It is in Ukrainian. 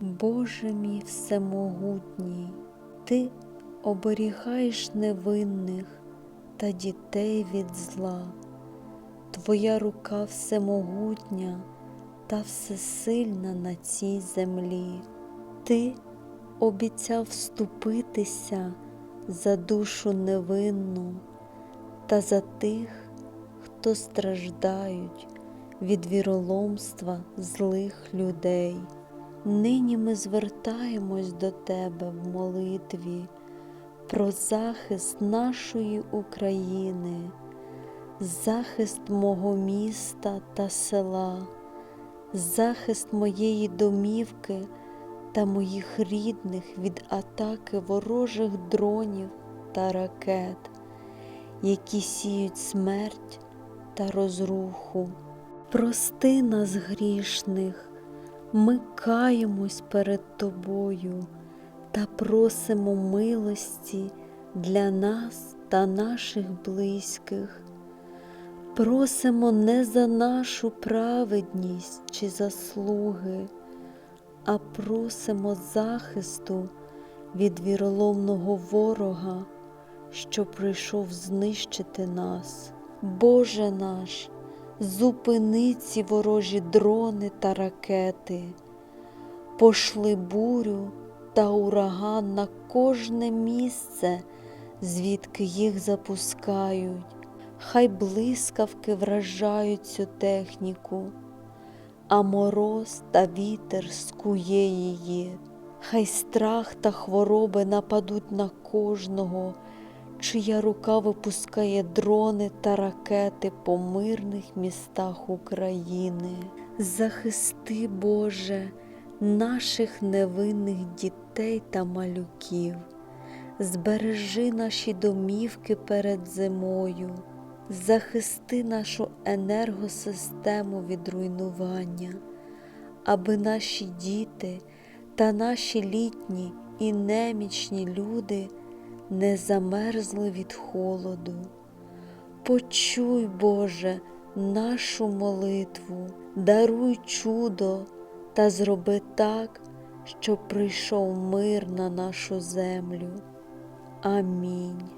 Боже мій всемогутній, Ти оберігаєш невинних та дітей від зла. Твоя рука всемогутня та всесильна на цій землі. Ти обіцяв вступитися за душу невинну та за тих, хто страждають від віроломства злих людей. Нині ми звертаємось до Тебе в молитві про захист нашої України, захист мого міста та села, захист моєї домівки та моїх рідних від атаки ворожих дронів та ракет, які сіють смерть та розруху. Прости нас грішних, ми каємось перед Тобою та просимо милості для нас та наших близьких. Просимо не за нашу праведність чи заслуги, а просимо захисту від віроломного ворога, що прийшов знищити нас. Боже наш, зупини ці ворожі дрони та ракети, пошли бурю та ураган на кожне місце, звідки їх запускають. Хай блискавки вражають цю техніку, а мороз та вітер скує її. Хай страх та хвороби нападуть на кожного, чия рука випускає дрони та ракети по мирних містах України. Захисти, Боже, наших невинних дітей та малюків, збережи наші домівки перед зимою, захисти нашу енергосистему від руйнування, аби наші діти та наші літні і немічні люди не замерзли від холоду. Почуй, Боже, нашу молитву, даруй чудо та зроби так, щоб прийшов мир на нашу землю. Амінь.